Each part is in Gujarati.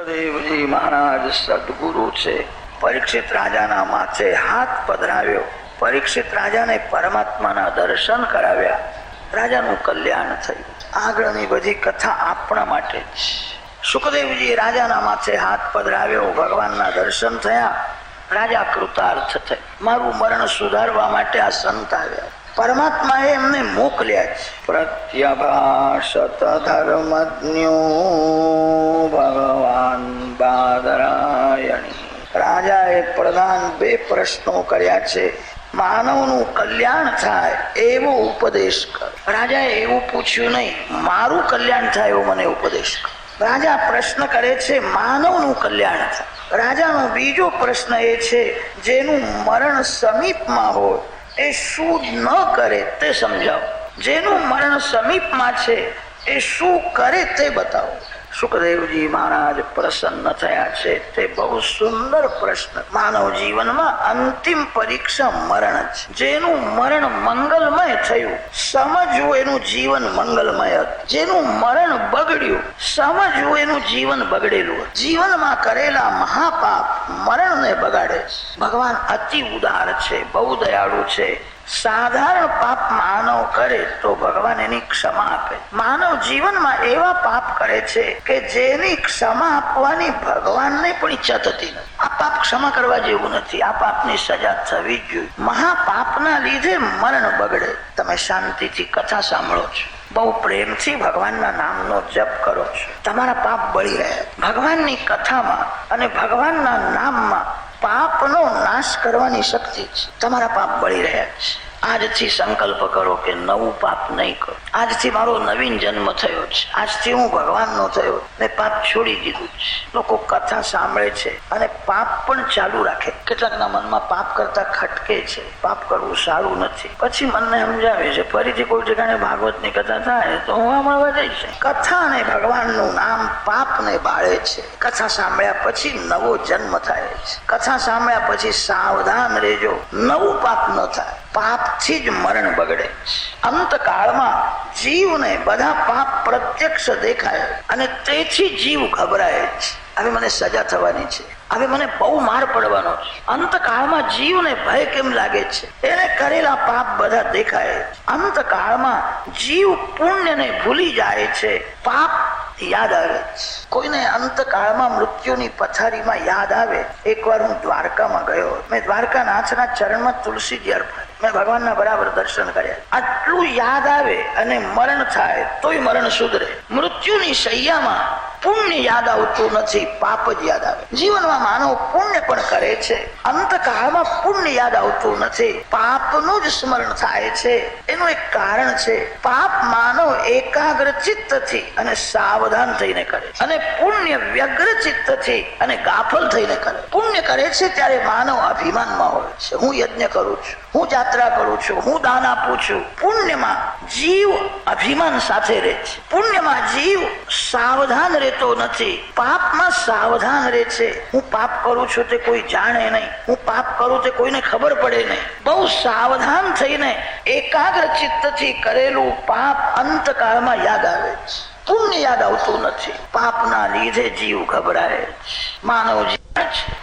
સુખદેવજી મહારાજ સદગુરુ છે. પરીક્ષિત રાજાના માથે હાથ પધરાવ્યો. પરીક્ષિત રાજાને પરમાત્માના દર્શન કરાવ્યા. રાજાનું કલ્યાણ થયું. આગળની બધી કથા આપણા માટે જ. સુખદેવજી રાજાના માથે હાથ પધરાવ્યો, ભગવાનના દર્શન થયા. રાજા કૃતાર્થ થયા. મારું મરણ સુધારવા માટે આ સંત આવ્યા. પરમાત્માએ એમને મોકલ્યા છે. પ્રત્યભાષત ધર્મજ્ઞો ભગવાન બાદરાયણી. રાજાએ પ્રધાન બે પ્રશ્નો કર્યા છે. માનવનું કલ્યાણ થાય એવો ઉપદેશ કર. રાજાએ એવું પૂછ્યું નહીં, મારું કલ્યાણ થાય એવો મને ઉપદેશ કર. રાજા પ્રશ્ન કરે છે, માનવનું કલ્યાણ થાય. રાજાનો બીજો પ્રશ્ન એ છે, જેનું મરણ સમીપમાં હોય એ શું ન કરે તે સમજાવો. જેનું મરણ સમીપમાં છે, એ શું કરે તે બતાવો. સુખદેવજી મહારાજ પ્રસન્ન થયા છે. તે બહુ સુંદર પ્રશ્ન. માનવ જીવનમાં અંતિમ પરીક્ષા મરણ છે. જેનું મરણ મંગલમય થયું. સમજવું એનું જીવન મંગલમય જેનું મરણ બગડ્યું. સમજવું એનું જીવન બગડેલું જીવનમાં કરેલા મહાપાપ મરણને બગાડે ભગવાન અતિ ઉદાર છે, બહુ દયાળુ છે. સાધારણ પાપ માનવ કરે તો ભગવાન એની ક્ષમા આપે. માનવ જીવનમાં એવા પાપ કરે છે કે જેની ક્ષમા આપવાની ભગવાનને પણ ઈચ્છા થતી નથી. આ પાપ ક્ષમા કરવા જેવું નથી. આ પાપની સજા થવી જ જોઈએ. મહાપાપના લીધે મરણ બગડે. તમે શાંતિથી કથા સાંભળો છો. બહુ પ્રેમથી ભગવાનના નામનો જપ કરો છો. તમારા પાપ બળી રહ્યા. ભગવાનની કથામાં અને ભગવાનના નામમાં પાપનો નાશ કરવાની શક્તિ છે. તમારા પાપ બળી રહ્યા છે. આજથી સંકલ્પ કરો કે નવું પાપ નહીં કરો. આજથી મારો નવીન જન્મ થયો છે. આજથી હું ભગવાનનો થયો મેં પાપ છોડી દીધું છે. લોકો કથા સાંભળે છે અને પાપ પણ ચાલુ રાખે. કેટલાકના મનમાં પાપ કરતા ખટકે છે. પાપ કરવું સારું નથી. પછી મનને સમજાવે છે, ફરીથી કોઈ ઠેકાણે ભાગવતની કથા થાય તો હું સાંભળવા જઈશ કથા અને ભગવાનનું નામ પાપને બાળે છે. કથા સાંભળ્યા પછી નવો જન્મ થાય છે. કથા સાંભળ્યા પછી સાવધાન રહેજો. નવું પાપ ન થાય. પાપથી જ મરણ બગડે અંતકાળમાં જીવને બધા પાપ પ્રત્યક્ષ દેખાય અને તેથી જીવ ગભરાય છે. હવે મને સજા થવાની છે. હવે મને બહુ માર પડવાનો છે. અંતકાળમાં જીવને ભય કેમ લાગે છે? એને કરેલા પાપ બધા દેખાય અંતકાળમાં જીવ પુણ્યને ભૂલી જાય છે. પાપ યાદ આવે છે. કોઈને અંતકાળમાં મૃત્યુની પથારીમાં યાદ આવે? એકવાર હું દ્વારકામાં ગયો. મેં દ્વારકાનાથના ચરણમાં તુલસીજી અર્પણ મેં ભગવાનના બરાબર દર્શન કર્યા. આટલું યાદ આવે અને મરણ થાય, તોય મરણ સુધરે. મૃત્યુની શૈયામાં પુણ્ય યાદ આવતું નથી, પાપ જ યાદ આવે. જીવનમાં માનવ પુણ્ય પણ કરે છે. અંતકાળમાં પુણ્ય યાદ આવતું નથી. પાપનું જ સ્મરણ થાય છે. એનું એક કારણ છે, પાપ માનવ એકાગ્ર ચિત્તથી અને સાવધાન થઈને કરે. અને પુણ્ય વ્યગ્ર ચિત્તથી અને ગાફલ થઈને કરે. પુણ્ય કરે છે ત્યારે માનવ અભિમાનમાં હોય છે. હું યજ્ઞ કરું છું. હું જાત્રા કરું છું, હું દાન આપું છું પુણ્યમાં જીવ અભિમાન સાથે રહે છે. પુણ્યમાં જીવ સાવધાન રહેતો નથી. પાપમાં સાવધાન રહે છે. હું પાપ કરું છું તે કોઈ જાણે નહીં. હું પાપ કરું તે કોઈને ખબર પડે નહીં. બહુ સાવધાન થઈને એકાગ્ર ચિત્તથી કરેલું પાપ અંતકાળમાં યાદ આવે છે. પુણ્ય યાદ આવતું નથી. પાપના લીધે જીવ ગભરાય માનવ જીવન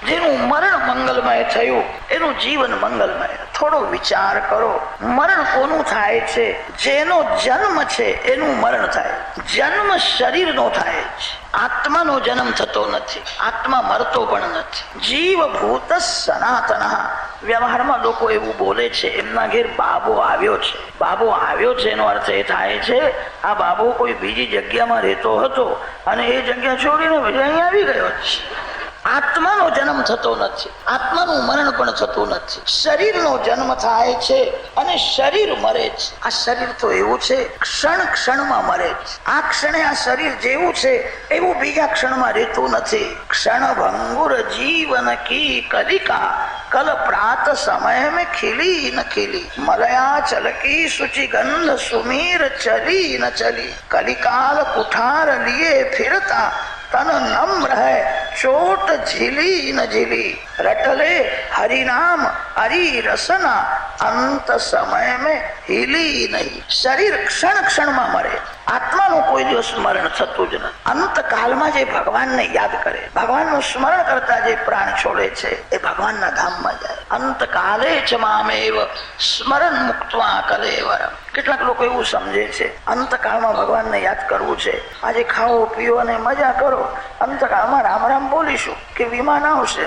જેનું મરણ મંગલમય થયું, એનું જીવન મંગલમય થોડો વિચાર કરો. મરણ કોનું થાય છે? જેનો જન્મ છે એનું મરણ થાય. જન્મ શરીરનો થાય છે આત્માનો જન્મ થતો નથી. આત્મા મરતો પણ નથી. જીવ ભૂત સનાતન. વ્યવહારમાં લોકો એવું બોલે છે, એમના ઘેર બાબો આવ્યો છે. બાબો આવ્યો છે એનો અર્થ એ થાય છે, આ બાબો કોઈ બીજી જગ્યામાં રહેતો હતો અને એ જગ્યા છોડીને અહીંયા આવી ગયો છે. આત્માનો જન્મ થતો નથી. આત્માનું મરણ પણ થતું નથી. શરીરનો જન્મ થાય છે અને શરીર મરે છે. આ શરીર તો એવું છે, ક્ષણ ક્ષણમાં મરે છે. આ ક્ષણે આ શરીર જેવું છે, એવું બીજા ક્ષણમાં રહેતું નથી. ક્ષણ ભંગુર જીવન કી કલિકા કલ પ્રાત સમય મે ખીલી ન ખીલી. મલયા ચલકી સુચી ગંધ સુમીર ચલી ન ચલી. કલિકાલ કુઠાર લીએ ફિરતા तन नम्र है, चोट झिली न झिली। रटले हरि नाम हरि रसना अंत समय में हिली नहीं। शरीर क्षण क्षण में मरे। આત્માનું કોઈ દિવસ સ્મરણ થતું જ નથી અંતકાલમાં જે ભગવાનને યાદ કરે, ભગવાનનું સ્મરણ કરતા જે પ્રાણ છોડે છે, એ ભગવાનના ધામમાં જાય. અંતકાલે જ મામેવ સ્મરણ મુક્તવા કલેવરમ કેટલાક લોકો એવું સમજે છે, અંતકાળમાં ભગવાનને યાદ કરવું છે. આજે ખાઓ, પીઓ અને મજા કરો. અંતકાળમાં રામ રામ બોલીશું. કે વિમાન આવશે?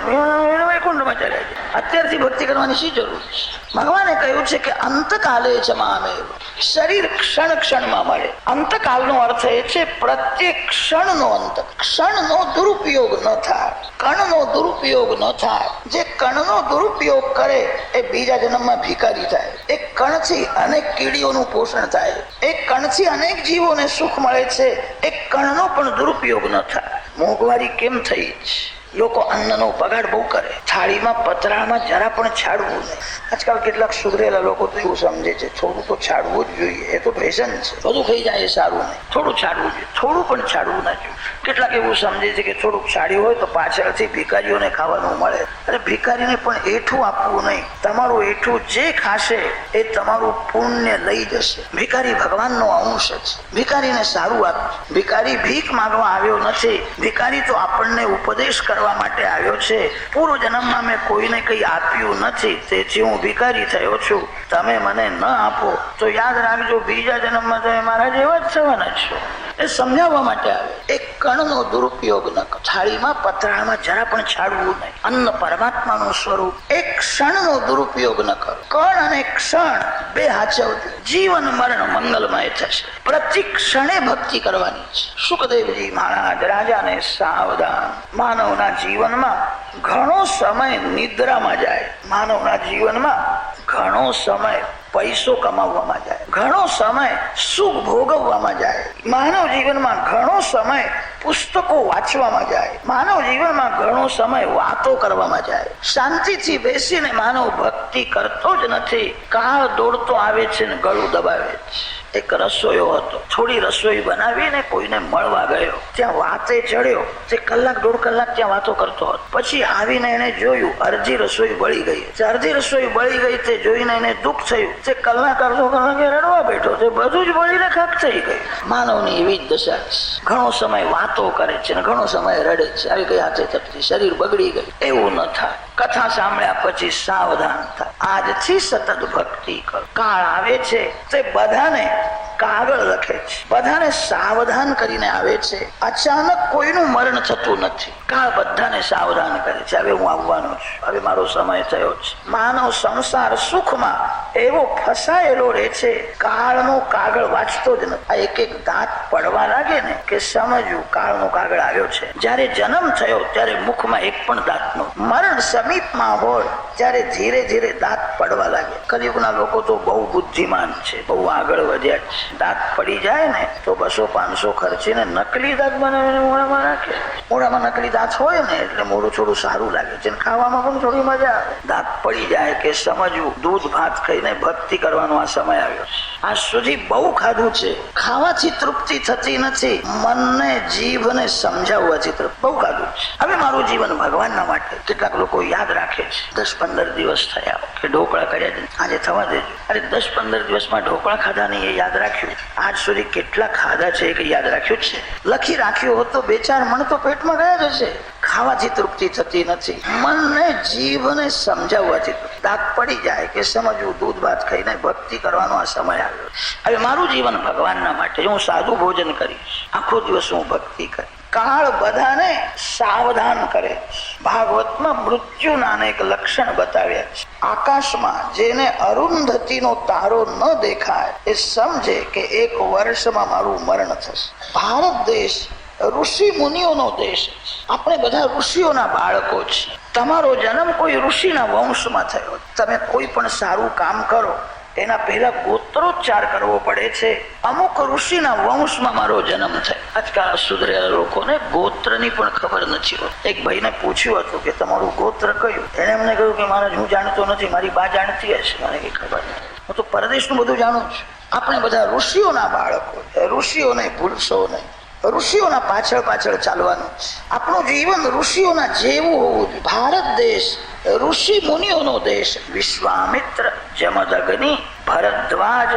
વૈકુંઠમાં ચડ્યા છે. અત્યારથી ભક્તિ કરવાની શી જરૂર છે? ભગવાને કહ્યું છે કે અંતકાલે જ મામેવ શરીર ક્ષણ ક્ષણમાં મળે. અંતકાલનો અર્થ એ છે પ્રત્યેક ક્ષણનો અંત. ક્ષણનો દુરુપયોગ ન થાય. કણનો દુરુપયોગ ન થાય. જે કણનો દુરુપયોગ કરે એ બીજા જન્મમાં ભિકારી થાય. એક કણથી અનેક કીડીઓનું પોષણ થાય. એક કણથી અનેક જીવોને સુખ મળે છે. એક કણનો પણ દુરુપયોગ ન થાય. મોંઘવારી કેમ થઈ? છે લોકો અન્નનો બગાડ બહુ કરે. થાળીમાં પતરામાં જરા પણ છાડવું નહીં. આજકાલ કેટલાક સુધરેલા લોકો તો એવું સમજે છે, થોડું તો છાડવું જ જોઈએ. એ તો ફેશન છે. બધું ખાઈ જાય એ સારું નહીં. થોડું છાડવું જોઈએ થોડું પણ છાડવું ના જોઈએ કેટલાક એવું સમજે છે કે થોડુંક છાડ્યું હોય તો પાછળથી ભિખારીઓને ખાવાનું મળે. અરે ભિખારીને પણ એઠું આપવું નહીં. તમારું એઠું જે ખાશે એ તમારું પુણ્ય લઈ જશે. ભિખારી ભગવાનનો અંશ છે. ભિખારીને સારું આપ. ભિખારી ભીખ માંગવા આવ્યો નથી. ભિખારી તો આપણને ઉપદેશ કરવા માટે આવ્યો છે. પૂર્વ જન્મમાં મેં કોઈને કંઈ આપ્યું નથી. તેથી હું ભિખારી થયો છું. તમે મને ન આપો, તો યાદ રાખજો, બીજા જન્મમાં તમે મારા જેવા જ થવાના છો. એ સમજાવવા માટે આવે. એક કણનો દુરુપયોગ ન થાળીમાં પતરામાં જરા પણ છાડવું નહીં. અન્ન પરમાત્માનું સ્વરૂપ. એક ક્ષણનો દુરુપયોગ ન કરો. કણ અને ક્ષણ બે હાચવતી જીવન, મરણ, મંગલમય થશે. પ્રતિ ક્ષણે ભક્તિ કરવાની છે. સુખદેવજી મહારાજ, રાજાને સાવધાન. માનવના જીવનમાં ઘણો સમય નિદ્રામાં જાય. માનવના જીવનમાં ઘણો સમય પૈસો કમાવવામાં જાય. ઘણો સમય સુખ ભોગવવામાં જાય. માનવ જીવનમાં ઘણો સમય પુસ્તકો વાંચવામાં જાય. માનવ જીવનમાં ઘણો સમય વાતો કરવામાં જાય. શાંતિથી બેસીને માનવ ભક્તિ કરતો જ નથી. કાળ દોડતો આવે છે ને ગળું દબાવે છે. એક રસોઈયો હતો. થોડી રસોઈ બનાવીને કોઈને મળવા ગયો. ત્યાં વાતે ચડ્યો. તે કલાક દોઢ કલાક ત્યાં વાતો કરતો હતો. પછી આવીને એને જોયું અડધી રસોઈ બળી ગઈ. અડધી રસોઈ બળી ગઈ તે જોઈને એને દુઃખ થયું. તે કલાક અડધો કલાકે રડવા બેઠો તે બધું જ બળીને ખાક થઈ ગયું માનવની એવી જ દશા ઘણો સમય વાતો કરે છે ને ઘણો સમય રડે છે. આવી કઈ હાથે થતી શરીર બગડી ગયું. એવું ન થાય. કથા સાંભળ્યા પછી સાવધાન થાય આજથી સતત ભક્તિ કરો. કાળ આવે છે તે બધાને કાગળ લખે છે. બધાને સાવધાન કરીને આવે છે. અચાનક કોઈનું મરણ થતું નથી. કાળ બધાને સાવધાન કરે છે. હવે હું આવવાનો છું. હવે મારો સમય થયો છે. માનવ સંસાર સુખમાં એવો ફસાયેલો રહે છે, કાળનો કાગળ વાંચતો જ નથી. આ એક એક દાંત પડવા લાગે ને કે સમજવું, કાળનો કાગળ આવ્યો છે. જ્યારે જન્મ થયો, ત્યારે મુખમાં એક પણ દાંતનો મરણ સમીપમાં હોય, ત્યારે ધીરે ધીરે દાંત પડવા લાગે. કલયુગના લોકો તો બહુ બુદ્ધિમાન છે, બહુ આગળ વધ્યા છે. દાંત પડી જાય ને, તો બસો પાંચસો ખર્ચીને નકલી દાંત બનાવીને મોઢામાં નાખે. મોઢામાં નકલી દાંત હોય ને, એટલે મોડું થોડું સારું લાગે. છે ખાવામાં પણ થોડી મજા આવે. દાંત પડી જાય કે સમજવું, દૂધ, ભાત ખાઈને ભક્તિ કરવાનો આ સમય આવ્યો. આ સુધી બહુ ખાધું છે. ખાવાથી તૃપ્તિ થતી નથી. મનને, જીભને સમજાવવાથી તૃપ્તિ. બહુ ખાધું છે. હવે મારું જીવન ભગવાનના માટે કેટલાક લોકો યાદ રાખે છે. દસ પંદર દિવસ થયા કે ઢોકળા કર્યા છે. આજે થવા દેજો. અરે દસ પંદર દિવસમાં ઢોકળા ખાધા નહીં એ યાદ રાખ્યું. આજ સુધી કેટલા ખાધા છે એ યાદ રાખ્યું છે? લખી રાખ્યું હોત તો બે ચાર મણ તો પેટમાં ગયા જ હશે. ખાવાથી તૃપ્તિ થતી નથી. મનને જીવને સમજાવવાથી તાક પડી જાય કે સમજવું, દૂધ ભાત ખાઈને ભક્તિ કરવાનો આ સમય આવ્યો. હવે મારું જીવન ભગવાનના માટે હું સાદું ભોજન કરીશ. આખો દિવસ હું ભક્તિ કરીશ. કાળ બધાને સાવધાન કરે ભાગવતમાં મૃત્યુના અનેક લક્ષણ બતાવ્યા છે. આકાશમાં જેને અરુંધતીનો તારો ન દેખાય, એ સમજે કે એક વર્ષમાં મારું મરણ થશે. ભારત દેશ ઋષિ મુનિઓનો દેશ આપણે બધા ઋષિઓના બાળકો છે તમારો જન્મ કોઈ ઋષિના વંશમાં થયો. તમે કોઈ પણ સારું કામ કરો એના પહેલા ગોત્રોચ્ચાર કરવો પડે છે. અમુક ઋષિના વંશમાં મારો જન્મ થયો. આજકાલ સુધરેલા લોકોને ગોત્રની પણ ખબર નથી હોતી. એક ભાઈને પૂછ્યું હતું કે તમારું ગોત્ર કયું? એને એમને કહ્યું કે મારે હું જાણતો નથી, મારી બા જાણતી હશે. મને કઈ ખબર નથી. હું તો પરદેશનું બધું જાણું છું. આપણે બધા ઋષિઓના બાળકો ઋષિઓને ભૂલશો નહીં. ઋષિઓના પાછળ પાછળ ચાલવાનું આપણું જીવન ઋષિઓના જેવું હોવું જોઈએ. ભારત દેશ ઋષિ મુનિઓનો દેશ. વિશ્વામિત્ર જમદગ્નિ, ભરદ્વાજ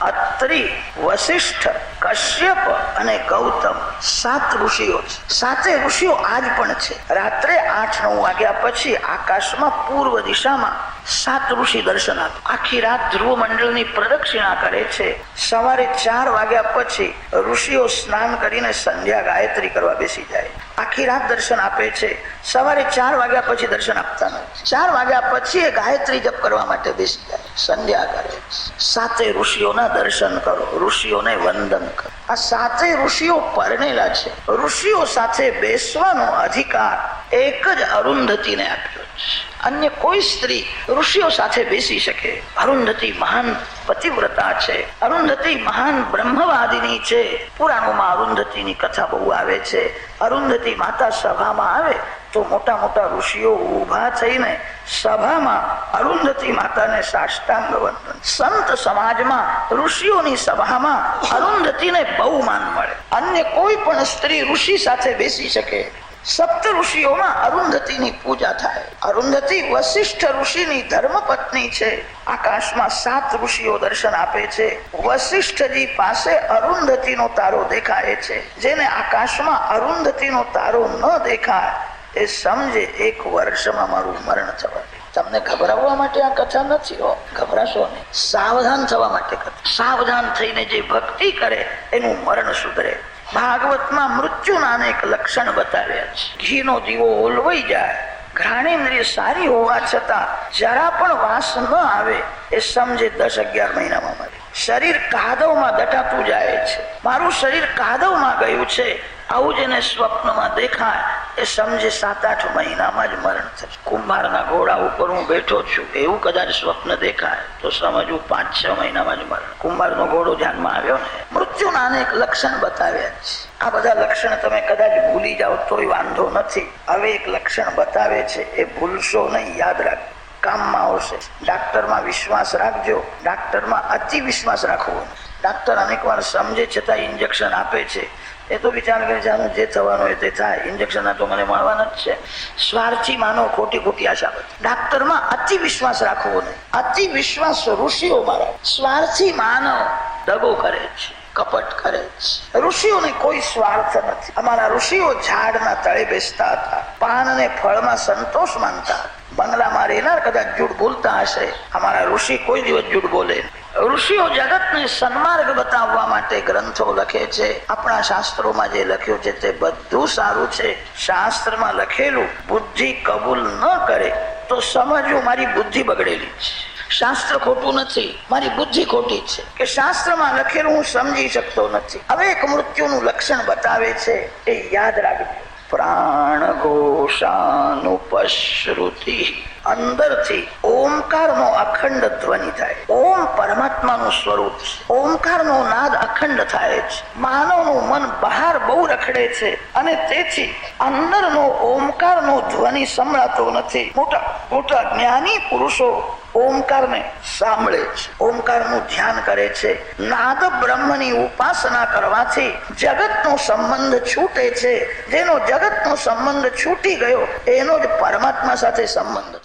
અત્રિ વશિષ્ઠ કશ્યપ અને ગૌતમ. સાત ઋષિઓ છે. સાતે ઋષિઓ આજ પણ છે. રાત્રે આઠ નવ વાગ્યા પછી આકાશમાં પૂર્વ દિશામાં સાત ઋષિ દર્શન આપે. આખી રાત ધ્રુવ મંડળની પ્રદક્ષિણા કરે છે. સવારે ચાર વાગ્યા પછી ઋષિઓ સ્નાન કરીને સંધ્યા ગાયત્રી કરવા બેસી જાય. આખી રાત દર્શન આપે છે. સવારે ચાર વાગ્યા પછી દર્શન આપતા નથી. ચાર વાગ્યા પછી એ ગાયત્રી જપ કરવા માટે બેસી જાય. સંધ્યા કરે. સાતે ઋષિઓના દર્શન કરો. ઋષિઓને વંદન કરો. આ સાતે ઋષિઓ પરણેલા છે. ઋષિઓ સાથે બેસવાનો અધિકાર એક જ અરુંધતીને આપ્યો છે. અન્ય કોઈ સ્ત્રી ઋષિઓ સાથે બેસી શકે. અરુંધતી મહાન પતિવ્રતા છે. અરુંધતી મહાન બ્રહ્મવાદિની છે. પુરાણોમાં અરુંધતીની કથા બહુ આવે છે. અરુંધતી માતા સભામાં આવે તો મોટા મોટા ઋષિઓ ઊભા થઈને સભામાં અરુંધતી માતાને સાષ્ટાંગ વંદન. સંત સમાજમાં ઋષિઓની સભામાં અરુંધતીને બહુ માન મળે. અન્ય કોઈ પણ સ્ત્રી ઋષિ સાથે બેસી શકે. સપ્ત ઋષિઓમાં અરુંધતીની પૂજા થાય. અરુંધતી વશિષ્ઠ ઋષિની ધર્મપત્ની છે. આકાશમાં સાત ઋષિઓ દર્શન આપે છે. વશિષ્ઠજી પાસે અરુંધતીનો તારો દેખાય છે. જેને આકાશમાં અરુંધતીનો તારો ન દેખાય એ સમજે એક વર્ષમાં મારું મરણ થવા. તમને ગભરાવવા માટે આ કથા નથી હો. ગભરાશો નહીં. સાવધાન થવા માટે સાવધાન થઈને જે ભક્તિ કરે, એનું મરણ સુધરે. ભાગવતમાં મૃત્યુના અનેક લક્ષણ બતાવ્યા છે. ઘીનો દીવો ઓલવાઈ જાય. ઘ્રાણેન્દ્રિય સારી હોવા છતાં જરા પણ વાસ ન આવે એ સમજે દસ અગિયાર મહિનામાં મળે શરીર કાદવમાં દટાતું જાય છે. મારું શરીર કાદવમાં ગયું છે. આવું જ એને સ્વપ્નમાં દેખાય. એ સમજે સાત આઠ મહિનામાં જ મરણ થશે. કુંભારના ઘોડા ઉપર હું બેઠો છું. એવું કદાચ સ્વપ્ન દેખાય તો સમજવું પાંચ છ મહિનામાં જ મરણ. કુંભારનો ઘોડો ધ્યાનમાં આવ્યો ને, મૃત્યુના અનેક લક્ષણ બતાવ્યા છે. આ બધા લક્ષણ તમે કદાચ ભૂલી જાઓ, તોય વાંધો નથી. હવે એક લક્ષણ બતાવે છે, એ ભૂલશો નહીં, યાદ રાખ કામમાં આવશે. ડાક્ટરમાં વિશ્વાસ રાખજો. ડાક્ટરમાં અતિ વિશ્વાસ રાખવો. ડાક્ટર અનેક વાર સમજે છતાં ઇન્જેક્શન આપે છે. એ તો વિચાર કરે છે જે થવાનું હોય તે થાય. ઇન્જેક્શન તો મને મળવાના જ છે. સ્વાર્થી માનો ખોટી ખોટી આશા ડાક્ટરમાં અતિ વિશ્વાસ રાખવો નહીં. અતિ વિશ્વાસ ઋષિઓ મારા. સ્વાર્થી માનવ દગો કરે છે, કપટ કરે છે. ઋષિઓને કોઈ સ્વાર્થ નથી. અમારા ઋષિઓ ઝાડના તળે બેસતા હતા. પાન અને ફળમાં સંતોષ માનતા બંગલામાં રહેનાર કદાચ જૂઠ બોલતા હશે. અમારા ઋષિ કોઈ દિવસ જૂઠ બોલે. ઋષિઓ જગતને સન્માર્ગ બતાવવા માટે ગ્રંથો લખે છે. આપણા શાસ્ત્રોમાં જે લખ્યું છે તે બધું સારું છે. શાસ્ત્રમાં લખેલું, બુદ્ધિ કબૂલ ન કરે તો સમજવું મારી બુદ્ધિ બગડેલી છે. શાસ્ત્ર ખોટું નથી, મારી બુદ્ધિ ખોટી છે. કે શાસ્ત્રમાં લખેલું હું સમજી શકતો નથી. હવે એક મૃત્યુનું લક્ષણ બતાવે છે, એ યાદ રાખજો. પ્રાણ ઘોષાનુપશ્રુતિ અંદરથી ઓમકારનો અખંડ ધ્વનિ થાય. ઓમ પરમાત્માનું સ્વરૂપ ઓમકારનો નાદ અખંડ થાય છે માનવનું મન બહાર બહુ રખડે છે અને તેથી અંદરનો ઓમકારનો ધ્વનિ સંભળાતો નથી. મોટા મોટા જ્ઞાની પુરુષો ઓમકારને સાંભળે છે. ઓમકારનું ધ્યાન કરે છે. નાદ બ્રહ્મની ઉપાસના કરવાથી જગતનો સંબંધ છૂટે છે. જેનો જગતનો સંબંધ છૂટી ગયો, એનો જ પરમાત્મા સાથે સંબંધ થાય.